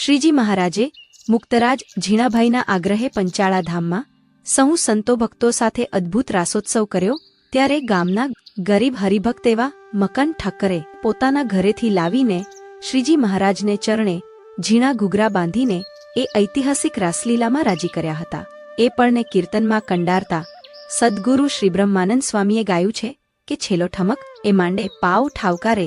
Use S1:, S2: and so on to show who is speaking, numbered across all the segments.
S1: શ્રીજી મહારાજે મુક્તરાજ ઝીણાભાઈના આગ્રહે પંચાળા ધામમાં સહુ સંતો ભક્તો સાથે અદ્ભુત રાસોત્સવ કર્યો, ત્યારે ગામના ગરીબ હરિભક્ત એવા મકન ઠક્કરે પોતાના ઘરેથી લાવીને શ્રીજી મહારાજને ચરણે ઝીણા ઘૂઘરા બાંધીને એ ઐતિહાસિક રાસલીલામાં રાજી કર્યા હતા. એ પળને કીર્તનમાં કંડારતા સદ્ગુરુ શ્રી બ્રહ્માનંદ સ્વામીએ ગાયું છે કે છેલ્લો ઠમક એ માંડે પાવ ઠાવકારે,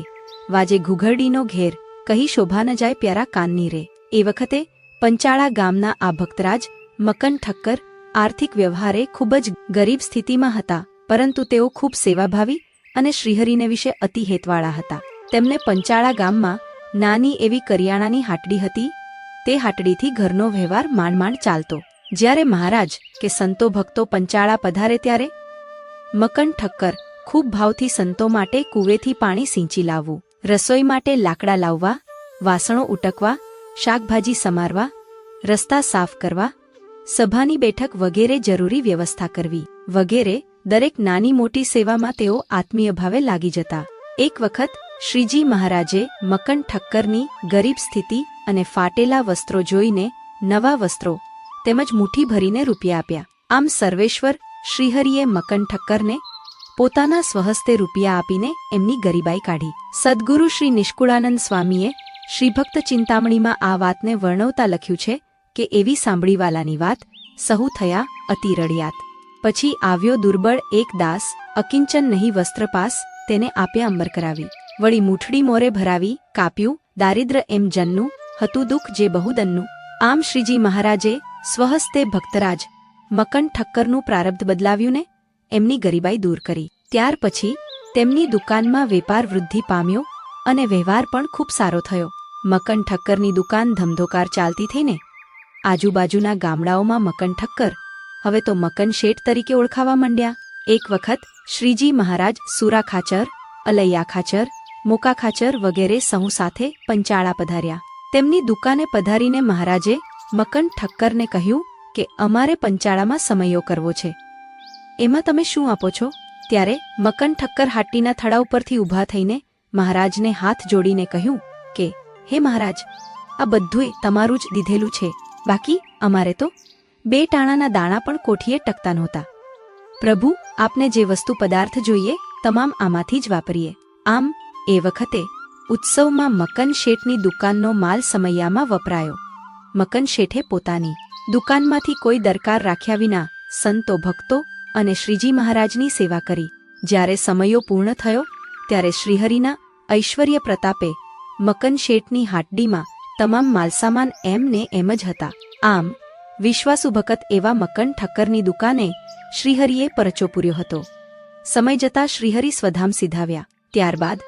S1: વાજે ઘૂઘરડીનો ઘેર, કહી શોભા ન જાય પ્યારા કાનની રે. એ વખતે પંચાળા ગામના આ ભક્તરાજ મકન ઠક્કર આર્થિક વ્યવહારે ખૂબ જ ગરીબ સ્થિતિમાં હતા, પરંતુ તેઓ ખૂબ સેવાભાવી અને શ્રીહરિને વિશે અતિ હેતવાળા હતા. તેમને પંચાળા ગામમાં નાની એવી કરિયાણાની હાટડી હતી, તે હાટડીથી ઘરનો વ્યવહાર માંડ માંડ ચાલતો. જ્યારે મહારાજ કે સંતો ભક્તો પંચાળા પધારે ત્યારે મકન ઠક્કર ખૂબ ભાવથી સંતો માટે કુવેથી પાણી સિંચી લાવવું, રસોઈ માટે લાકડા લાવવા, વાસણો ઉટકવા શાકભાજી સમારવા, રસ્તા સાફ કરવા, સભાની બેઠક વગેરે જરૂરી વ્યવસ્થા કરવી. વગેરે દરેક નાની મોટી સેવામાં તેઓ આત્મીય ભાવે લાગી જતા. એક વખત શ્રીજી મહારાજે મકન ઠક્કરની ગરીબ સ્થિતિ અને ફાટેલા વસ્ત્રો જોઈને નવા વસ્ત્રો તેમજ મુઠ્ઠી ભરીને રૂપિયા આપ્યા. આમ સર્વેશ્વર શ્રીહરિએ મકન ઠક્કરને પોતાના સ્વહસ્તે રૂપિયા આપીને એમની ગરીબાઈ કાઢી. સદ્ગુરુ શ્રી નિષ્કુળાનંદ સ્વામીએ શ્રીભક્ત ચિંતામણીમાં આ વાતને વર્ણવતા લખ્યું છે કે એવી સાંભળીવાલાની વાત સહુ થયા અતિ રડિયાત. પછી આવ્યો દુર્બળ એક દાસ, અકિંચન નહીં વસ્ત્રપાસ તેને આપ્યા અંબર કરાવી. વળી મૂઠડી મોરે ભરાવી, કાપ્યું, દારિદ્ર એમ જનનું, હતું દુઃખ જે બહુદનનું આમ શ્રીજી મહારાજે સ્વહસ્તે ભક્તરાજ, મકન ઠક્કરનું પ્રારબ્ધ બદલાવ્યું ને એમની ગરીબાઈ દૂર કરી. ત્યાર પછી તેમની દુકાનમાં વેપાર વૃદ્ધિ પામ્યો અને વ્યવહાર પણ ખૂબ સારો થયો. મકન ઠક્કરની દુકાન ધમધોકાર ચાલતી થઈને આજુબાજુના ગામડાઓમાં મકન ઠક્કર. હવે તો મકન શેઠ તરીકે ઓળખાવા માંડ્યા. એક વખત શ્રીજી મહારાજ સુરા ખાચર, અલૈયા ખાચર, મોકા ખાચર વગેરે સહુ સાથે પંચાળા પધાર્યા. તેમની દુકાને પધારીને મહારાજે મકન ઠક્કરને કહ્યું કે અમારે પંચાળામાં સમયો કરવો છે. એમાં તમે શું આપો છો? ત્યારે મકન ઠક્કર હાટીના થડા ઉપરથી ઊભા થઈને મહારાજને હાથ જોડીને કહ્યું કે, હે મહારાજ, આ બધુંય તમારું જ દીધેલું છે. બાકી અમારે તો બે ટાણાના દાણા પણ કોઠીએ ટકતા નહોતા. પ્રભુ, આપને જે વસ્તુ પદાર્થ જોઈએ, તમામ આમાંથી જ વાપરીએ. આમ, એ વખતે ઉત્સવમાં મકન શેઠની દુકાનનો માલ સમૈયામાં વપરાયો. મકન શેઠે પોતાની દુકાનમાંથી કોઈ દરકાર રાખ્યા વિના સંતો, ભક્તો અને શ્રીજી મહારાજની સેવા કરી. જ્યારે સમયો પૂર્ણ થયો, ત્યારે શ્રીહરિના ઐશ્વર્ય પ્રતાપે મકન શેઠની હાટડીમાં તમામ માલસામાન એમ ને એમ જ હતા. આમ વિશ્વાસુ ભકત એવા મકન ઠક્કરની દુકાને શ્રીહરિએ પરચો પૂર્યો હતો. સમય જતા શ્રીહરિ સ્વધામ સિધાવ્યા. ત્યારબાદ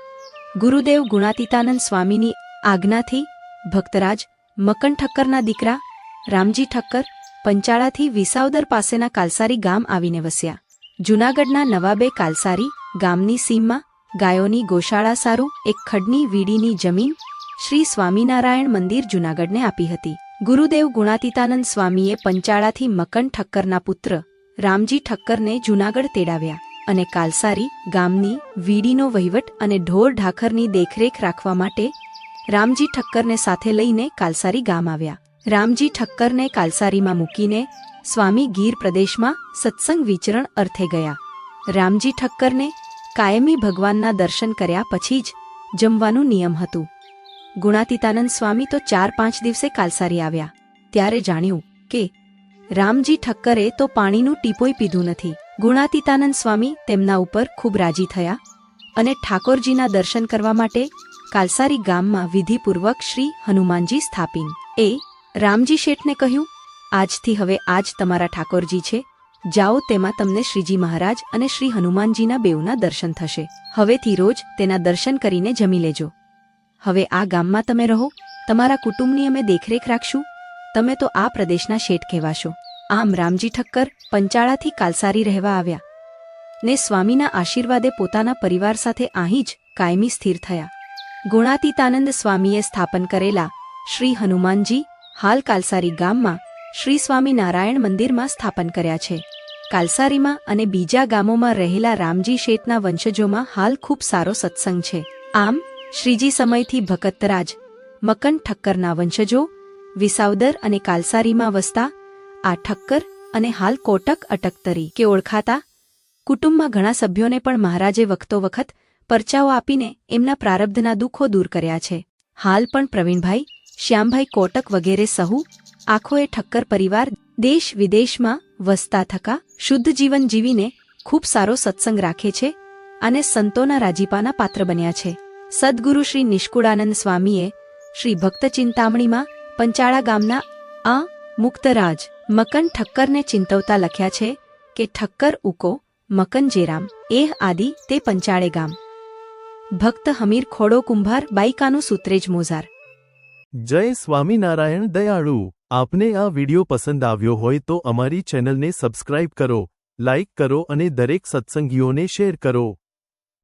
S1: ગુરુદેવ ગુણાતીતાનંદ સ્વામીની આજ્ઞાથી ભક્તરાજ, મકન ઠક્કરના દીકરા, રામજી ઠક્કર, પંચાળાથી વિસાવદર પાસેના કાલસારી ગામ આવીને વસ્યા. જૂનાગઢના નવાબે કાલસારી ગામની સીમમાં ગાયોની ગોશાળા સારું, એક ખડની વીડીની જમીન, શ્રી સ્વામિનારાયણ મંદિર જૂનાગઢને આપી હતી. ગુરુદેવ ગુણાતીતાનંદ સ્વામીએ પંચાળાથી મકન ઠક્કરના પુત્ર, રામજી ઠક્કરને જૂનાગઢ તેડાવ્યા અને કાલસારી, ગામની, વીડીનો વહીવટ અને ઢોર ઢાખરની દેખરેખ રાખવા માટે રામજી ઠક્કરને સાથે લઈને કાલસારી ગામ આવ્યા. રામજી ઠક્કરને કાલસારીમાં મૂકીને સ્વામી ગીર પ્રદેશમાં સત્સંગ વિચરણ અર્થે ગયા. રામજી ઠક્કરને કાયમી ભગવાનના દર્શન કર્યા પછી જ જમવાનું નિયમ હતું. ગુણાતીતાનંદ સ્વામી તો ચાર પાંચ દિવસે કાલસારી આવ્યા. ત્યારે જાણ્યું કે રામજી ઠક્કરે તો પાણીનું ટીપોય પીધું નથી. ગુણાતીતાનંદ સ્વામી તેમના ઉપર ખૂબ રાજી થયા અને ઠાકોરજીના દર્શન કરવા માટે કાલસારી ગામમાં વિધિપૂર્વક શ્રી હનુમાનજી સ્થાપીન. એ રામજી શેઠને કહ્યું, આજથી હવે આજ તમારા ઠાકોરજી છે. જાઓ તેમાં તમને શ્રીજી મહારાજ અને શ્રી હનુમાનજીના બેઉના દર્શન થશે. હવેથી રોજ તેના દર્શન કરીને જમી લેજો. હવે આ ગામમાં તમે રહો, તમારા કુટુંબની અમે દેખરેખ રાખશું. તમે તો આ પ્રદેશના શેઠ કહેવાશો. આમ રામજી ઠક્કર પંચાળાથી કાલસારી રહેવા આવ્યા. ને સ્વામીના આશીર્વાદે પોતાના પરિવાર સાથે અહીં જ કાયમી સ્થિર થયા. ગુણાતીતાનંદ સ્વામીએ સ્થાપન કરેલા શ્રી હનુમાનજી હાલ કાલસારી ગામમાં શ્રી સ્વામિનારાયણ મંદિરમાં સ્થાપન કર્યા છે. કાલસારીમાં અને બીજા ગામોમાં રહેલા રામજી શેઠના વંશજોમાં હાલ ખૂબ સારો સત્સંગ છે. આમ, શ્રીજી સમયથી ભકતરાજ, મકન ઠક્કરના વંશજો, વિસાવદર અને કાલસારીમાં વસતા, આ ઠક્કર અને હાલ કોટક અટક તરીકે ઓળખાતા, કુટુંબમાં ઘણા સભ્યોને પણ મહારાજે વખતો વખત પરચાઓ આપીને એમના પ્રારબ્ધના દુઃખો દૂર કર્યા છે. હાલ પણ પ્રવીણભાઈ, શ્યામભાઈ કોટક વગેરે સહુ, આખો એ ઠક્કર પરિવાર દેશ વિદેશમાં વસતા થકા શુદ્ધ જીવન જીવીને ખૂબ સારો સત્સંગ રાખે છે અને સંતોના રાજીપાના પાત્ર બન્યા છે. સદગુરુ શ્રી નિષ્કુળાનંદ સ્વામીએ શ્રી ભક્ત ચિંતામણીમાં પંચાળા ગામના આ મુક્તરાજ મકન ઠક્કરને ચિંતવતા લખ્યા છે કે ઠક્કર ઉકો, મકન જેરામ, એહ આદિ તે પંચાળે ગામ. ભક્ત હમીર ખોડો કુંભાર બાઈકાનું સૂત્રેજ મોઝાર.
S2: જય સ્વામિનારાયણ દયાળુ. આપને આ વિડિયો પસંદ આવ્યો હોય તો અમારી ચેનલને સબસ્ક્રાઇબ કરો, લાઇક કરો અને દરેક સત્સંગીઓને શેર કરો.